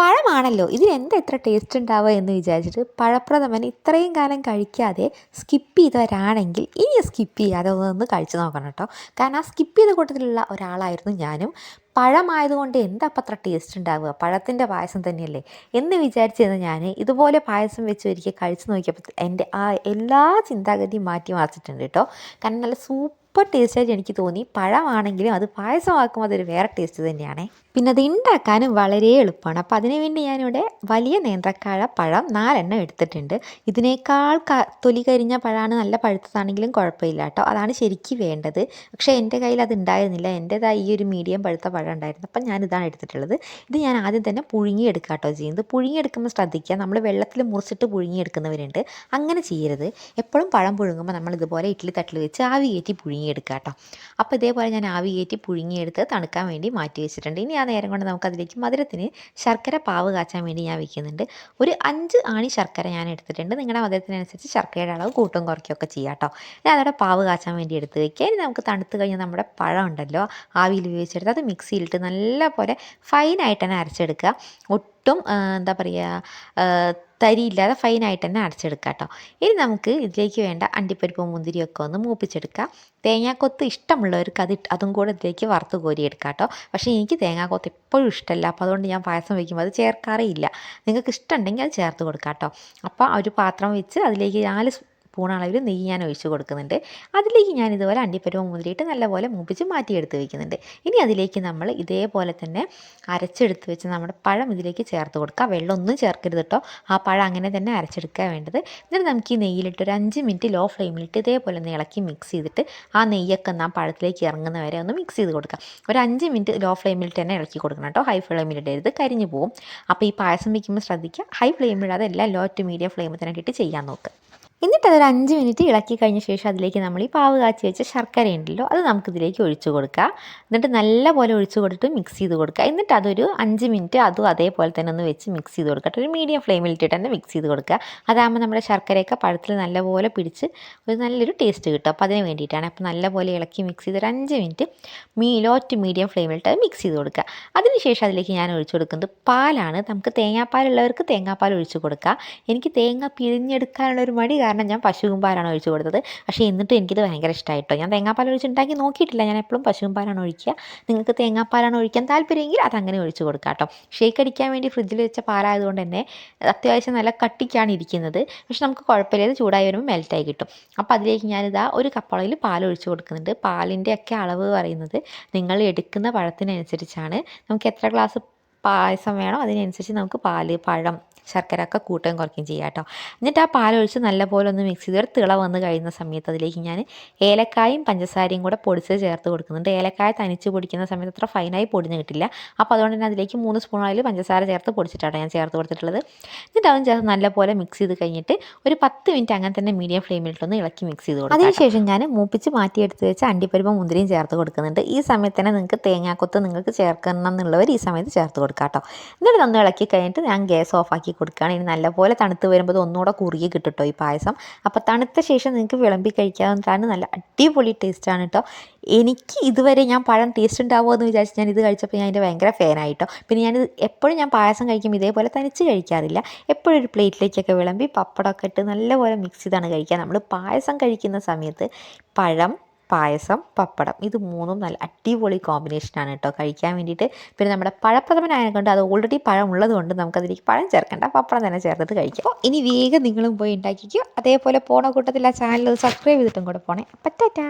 പഴമാണല്ലോ. ഇതിന് എന്താ ഇത്ര ടേസ്റ്റ് ഉണ്ടാവുക എന്ന് വിചാരിച്ചിട്ട് പഴപ്രഥമൻ ഇത്രയും കാലം കഴിക്കാതെ സ്കിപ്പ് ചെയ്തവരാണെങ്കിൽ ഇനി സ്കിപ്പ് ചെയ്യാതെ ഒന്ന് കഴിച്ചു നോക്കണം കേട്ടോ. കാരണം ആ സ്കിപ്പ് ചെയ്ത കൂട്ടത്തിലുള്ള ഒരാളായിരുന്നു ഞാനും. പഴമായതുകൊണ്ട് എന്താ അപ്പം അത്ര ടേസ്റ്റ് ഉണ്ടാവുക? പഴത്തിന്റെ പായസം തന്നെയല്ലേ? എന്ന് വിചാരിച്ചിരുന്ന ഞാൻ ഇതുപോലെ പായസം വെച്ച് ഒരിക്കൽ കഴിച്ചു നോക്കിയപ്പോൾ എന്റെ ആ എല്ലാ ചിന്താഗതിയും മാറ്റി മറിച്ചിട്ടുണ്ട് കേട്ടോ. കാരണം നല്ല സൂപ്പർ ടേസ്റ്റായിട്ട് എനിക്ക് തോന്നി. പഴമാണെങ്കിലും അത് പായസമാക്കുമ്പോൾ അതൊരു വേറെ ടേസ്റ്റ് തന്നെയാണ്. പിന്നെ അത് ഉണ്ടാക്കാനും വളരെ എളുപ്പമാണ്. അപ്പോൾ അതിന് വേണ്ടി ഞാനിവിടെ വലിയ നേന്ത്രക്കാഴ പഴം നാലെണ്ണം എടുത്തിട്ടുണ്ട്. ഇതിനേക്കാൾ ക തൊലി കരിഞ്ഞ പഴമാണ് നല്ല പഴുത്തതാണെങ്കിലും കുഴപ്പമില്ല കേട്ടോ. അതാണ് ശരിക്കും വേണ്ടത്. പക്ഷേ എന്റെ കയ്യിൽ അത് ഉണ്ടായിരുന്നില്ല. എന്റേതായി ഈ ഒരു മീഡിയം പഴുത്ത പഴം ഉണ്ടായിരുന്നു അപ്പം ഞാനിതാണ് എടുത്തിട്ടുള്ളത്. ഇത് ഞാൻ ആദ്യം തന്നെ പുഴുങ്ങിയെടുക്കുക കേട്ടോ ചെയ്യുന്നത്. പുഴുങ്ങിയെടുക്കുമ്പോൾ ശ്രദ്ധിക്കുക നമ്മൾ വെള്ളത്തിൽ മുറിച്ചിട്ട് പുഴുങ്ങിയെടുക്കുന്നവരുണ്ട്. അങ്ങനെ ചെയ്യരുത്. എപ്പോഴും പഴം പുഴുങ്ങുമ്പോൾ നമ്മൾ ഇതുപോലെ ഇഡ്ഡലി തട്ടിൽ വെച്ച് ആവി കയറ്റി പുഴുങ്ങിയെടുക്കുക കേട്ടോ അപ്പോൾ ഇതേപോലെ ഞാൻ ആവി കയറ്റി പുഴുങ്ങിയെടുത്ത് തണുക്കാൻ വേണ്ടി മാറ്റി വെച്ചിട്ടുണ്ട്. ഇനി ആ നേരം കൊണ്ട് നമുക്ക് അതിലേക്ക് മധുരത്തിന് ശർക്കര പാവ് കാച്ചാൻ വേണ്ടി ഞാൻ വെക്കുന്നുണ്ട്. ഒരു അഞ്ച് ആണി ശർക്കര ഞാൻ എടുത്തിട്ടുണ്ട്. നിങ്ങളുടെ മധുരത്തിനനുസരിച്ച് ശർക്കരയുടെ അളവ് കൂട്ടും കുറയ്ക്കുകയൊക്കെ ചെയ്യാം കേട്ടോ. ഞാൻ അതോടെ പാവ് കാച്ചാൻ വേണ്ടി എടുത്ത് വെക്കുക. ഇനി നമുക്ക് തണുത്ത് കഴിഞ്ഞാൽ നമ്മുടെ പഴം ഉണ്ടല്ലോ ആവിയിൽ ഉപയോഗിച്ചെടുത്ത് അത് മിക്സിയിലിട്ട് നല്ല പോലെ ഫൈനായിട്ട് തന്നെ അരച്ചെടുക്കുക. ഒട്ടും എന്താ പറയുക തരിയില്ലാതെ ഫൈനായിട്ട് തന്നെ അരച്ചെടുക്കുക കേട്ടോ. ഇനി നമുക്ക് ഇതിലേക്ക് വേണ്ട അണ്ടിപ്പരിപ്പ് മുന്തിരിയൊക്കെ ഒന്ന് മൂപ്പിച്ചെടുക്കുക. തേങ്ങാക്കൊത്ത് ഇഷ്ടമുള്ളവർക്ക് അത് അതും കൂടെ ഇതിലേക്ക് വറുത്ത് കോരിയെടുക്കുക കേട്ടോ. പക്ഷേ എനിക്ക് തേങ്ങാക്കൊത്ത് എപ്പോഴും ഇഷ്ടമല്ല. അപ്പോൾ അതുകൊണ്ട് ഞാൻ പായസം വയ്ക്കുമ്പോൾ അത് ചേർക്കാറേ ഇല്ല. നിങ്ങൾക്ക് ഇഷ്ടമുണ്ടെങ്കിൽ അത് ചേർത്ത് കൊടുക്കാം കേട്ടോ. അപ്പോൾ ഒരു പാത്രം വെച്ച് അതിലേക്ക് നാല് സ്പൂൺ നെയ്യ് ഞാൻ ഒഴിച്ച് കൊടുക്കുന്നുണ്ട്. അതിലേക്ക് ഞാൻ ഇതുപോലെ അണ്ടിപ്പരുവ മുതിരിയിട്ട് നല്ലപോലെ മൂപ്പിച്ച് മാറ്റിയെടുത്ത് വയ്ക്കുന്നുണ്ട് ഇനി അതിലേക്ക് നമ്മൾ ഇതേപോലെ തന്നെ അരച്ചെടുത്ത് വെച്ച് നമ്മുടെ പഴം ഇതിലേക്ക് ചേർത്ത് കൊടുക്കുക. വെള്ളമൊന്നും ചേർക്കരുത് കേട്ടോ. ആ പഴം അങ്ങനെ തന്നെ അരച്ചെടുക്കുക വേണ്ടത്. എന്നിട്ട് നമുക്ക് ഈ നെയ്യിലിട്ട് ഒരു അഞ്ച് മിനിറ്റ് ലോ ഫ്ലെയിമിലിട്ട് ഇതേപോലെ ഒന്ന് ഇളക്കി മിക്സ് ചെയ്തിട്ട് ആ നെയ്യൊക്കെ ആ പഴത്തിലേക്ക് ഇറങ്ങുന്ന വരെ ഒന്ന് മിക്സ് ചെയ്ത് കൊടുക്കുക. ഒരു അഞ്ച് മിനിറ്റ് ലോ ഫ്ലെയിമിലിട്ട് തന്നെ ഇളക്കി കൊടുക്കണം കേട്ടോ. ഹൈ ഫ്ലെയിമിലിടരുത് കരിഞ്ഞു പോകും അപ്പോൾ ഈ പായസം വയ്ക്കുമ്പോൾ ശ്രദ്ധിക്കുക. ഹൈ ഫ്ലെയിമിടാതെ എല്ലാം ലോ ടു മീഡിയം ഫ്ലെയിമിൽ തന്നെ ഇട്ടിട്ട് ചെയ്യാൻ നോക്കുക. എന്നിട്ട് അതൊരു അഞ്ച് മിനിറ്റ് ഇളക്കി കഴിഞ്ഞ ശേഷം അതിലേക്ക് നമ്മൾ ഈ പാവ് കാച്ചി വെച്ച ശർക്കര ഉണ്ടല്ലോ അത് നമുക്കിതിലേക്ക് ഒഴിച്ചു കൊടുക്കുക എന്നിട്ട് നല്ല പോലെ ഒഴിച്ചു കൊടുത്തിട്ട് മിക്സ് ചെയ്ത് കൊടുക്കുക എന്നിട്ട് അതൊരു അഞ്ച് മിനിറ്റ് അതും അതേപോലെ തന്നെ ഒന്ന് വെച്ച് മിക്സ് ചെയ്ത് കൊടുക്കുക ഒരു മീഡിയം ഫ്ലെയിമിൽ ഇട്ടിട്ട് തന്നെ മിക്സ് ചെയ്ത് കൊടുക്കുക. അതാകുമ്പോൾ നമ്മുടെ ശർക്കരയൊക്കെ പഴത്തിൽ നല്ലപോലെ പിടിച്ച് ഒരു നല്ലൊരു ടേസ്റ്റ് കിട്ടും. അപ്പോൾ അതിന് വേണ്ടിയിട്ടാണ് അപ്പോൾ നല്ലപോലെ ഇളക്കി മിക്സ് ചെയ്ത് ഒരു അഞ്ച് മിനിറ്റ് മീ ലോ ടു മീഡിയം ഫ്ലെയിമിലിട്ട് മിക്സ് ചെയ്ത് കൊടുക്കുക. അതിനുശേഷം അതിലേക്ക് ഞാൻ ഒഴിച്ചു കൊടുക്കുന്നത് പാലാണ്. നമുക്ക് തേങ്ങാപ്പാലുള്ളവർക്ക് തേങ്ങാപ്പാൽ ഒഴിച്ചു കൊടുക്കുക എനിക്ക് തേങ്ങ പിഴിഞ്ഞെടുക്കാനുള്ള ഒരു മടി കാരണം ഞാൻ പശുവും പാലാണ് ഒഴിച്ചു കൊടുത്തത്. പക്ഷേ എന്നിട്ടും എനിക്കിത് ഭയങ്കര ഇഷ്ടമായിട്ടോ ഞാൻ തേങ്ങാപ്പാൽ ഒഴിച്ചുണ്ടാക്കി നോക്കിയിട്ടില്ല. ഞാൻ എപ്പോഴും പശുവും പാലാണ് ഒഴിക്കുക. നിങ്ങൾക്ക് തേങ്ങാപ്പാലാണ് ഒഴിക്കാൻ താല്പര്യമെങ്കിൽ അതങ്ങനെ ഒഴിച്ചു കൊടുക്കാം കേട്ടോ. ഷേക്ക് അടിക്കാൻ വേണ്ടി ഫ്രിഡ്ജിൽ വെച്ച പാലായതുകൊണ്ട് തന്നെ അത്യാവശ്യം നല്ല കട്ടിക്കാണ് ഇരിക്കുന്നത്. പക്ഷെ നമുക്ക് കുഴപ്പമില്ല. ഇത് ചൂടായി വരുമ്പോൾ മെൽറ്റായി കിട്ടും. അപ്പോൾ അതിലേക്ക് ഞാനിതാ ഒരു കപ്പളയിൽ പാൽ ഒഴിച്ചു കൊടുക്കുന്നുണ്ട്. പാലിന്റെ ഒക്കെ അളവ് പറയുന്നത് നിങ്ങൾ എടുക്കുന്ന പഴത്തിനനുസരിച്ചാണ്. നമുക്ക് എത്ര ഗ്ലാസ് പായസം വേണോ അതിനനുസരിച്ച് നമുക്ക് പാൽ പഴം ശർക്കര ഒക്കെ കൂട്ടുകയും കുറയ്ക്കുകയും ചെയ്യാം കേട്ടോ. എന്നിട്ട് ആ പാലൊഴിച്ച് നല്ലപോലെ ഒന്ന് മിക്സ് ചെയ്ത് ഒരു തിള വന്ന് കഴിയുന്ന സമയത്ത് അതിലേക്ക് ഞാൻ ഏലക്കായും പഞ്ചസാരയും കൂടെ പൊടിച്ച് ചേർത്ത് കൊടുക്കുന്നുണ്ട്. ഏലക്കായ തനിച്ച് പൊടിക്കുന്ന സമയത്ത് അത്ര ഫൈനായി പൊടിഞ്ഞ് കിട്ടില്ല. അപ്പോൾ അതുകൊണ്ട് തന്നെ അതിലേക്ക് മൂന്ന് സ്പൂൺ അതിൽ പഞ്ചസാര ചേർത്ത് പൊടിച്ചിട്ടാണ് ഞാൻ ചേർത്ത് കൊടുത്തിട്ടുള്ളത്. എന്നിട്ട് അതും ചേർത്ത് നല്ലപോലെ മിക്സ് ചെയ്ത് കഴിഞ്ഞിട്ട് ഒരു പത്ത് മിനിറ്റ് അങ്ങനെ തന്നെ മീഡിയം ഫ്ലെയിമിലിട്ടൊന്ന് ഇളക്കി മിക്സ് ചെയ്ത് കൊടുക്കും അതിനുശേഷം ഞാൻ മൂപ്പിച്ച് മാറ്റിയെടുത്ത് വെച്ച് അണ്ടിപ്പരിപ്പും മുന്തിരിയും ചേർത്ത് കൊടുക്കുന്നുണ്ട്. ഈ സമയത്ത് തന്നെ നിങ്ങൾക്ക് തേങ്ങാക്കൊത്ത് നിങ്ങൾക്ക് ചേർക്കണം എന്നുള്ളവർ ഈ സമയത്ത് ചേർത്ത് കൊടുക്കാം കേട്ടോ. എന്നിട്ട് നന്ന് ഇളക്കി കഴിഞ്ഞിട്ട് ഞാൻ ഗ്യാസ് ഓഫാക്കി കൊടുക്കുകയാണ് ഇനി നല്ലപോലെ തണുത്ത് വരുമ്പോൾ ഒന്നുകൂടെ കുറുകി കിട്ടും ഈ പായസം. അപ്പോൾ തണുത്ത ശേഷം നിങ്ങൾക്ക് വിളമ്പി കഴിക്കാവുന്നതാണ് നല്ല അടിപൊളി ടേസ്റ്റാണ് കേട്ടോ. എനിക്ക് ഇതുവരെ ഞാൻ പഴം ടേസ്റ്റ് ഉണ്ടാവുമോ എന്ന് വിചാരിച്ച് ഞാൻ ഇത് കഴിച്ചപ്പോൾ ഞാൻ അതിന്റെ ഭയങ്കര ഫാനായിട്ടോ പിന്നെ ഞാനിത് എപ്പോഴും ഞാൻ പായസം കഴിക്കും ഇതേപോലെ തനിച്ച് കഴിക്കാറില്ല. എപ്പോഴും ഒരു പ്ലേറ്റിലേക്കൊക്കെ വിളമ്പി പപ്പടമൊക്കെ ഇട്ട് നല്ലപോലെ മിക്സ് ചെയ്താണ് കഴിക്കുക. നമ്മൾ പായസം കഴിക്കുന്ന സമയത്ത് പഴം പായസം പപ്പടം. ഇത് മൂന്നും നല്ല അടിപൊളി കോമ്പിനേഷനാണ് കേട്ടോ കഴിക്കാൻ വേണ്ടിയിട്ട് പിന്നെ നമ്മുടെ പഴപ്രഥമനായതുകൊണ്ട് അത് ഓൾറെഡി പഴം ഉള്ളത് കൊണ്ട് നമുക്കതിലേക്ക് പഴം ചേർക്കേണ്ട. പപ്പടം തന്നെ ചേർത്തിട്ട് കഴിക്കാം. അപ്പോൾ ഇനി വേഗം നിങ്ങളും പോയി ഉണ്ടാക്കിക്കോ. അതേപോലെ പോണ കൂട്ടത്തിൽ ആ ചാനൽ സബ്സ്ക്രൈബ് ചെയ്തിട്ടും കൂടെ പോണേ. പറ്റാറ്റാ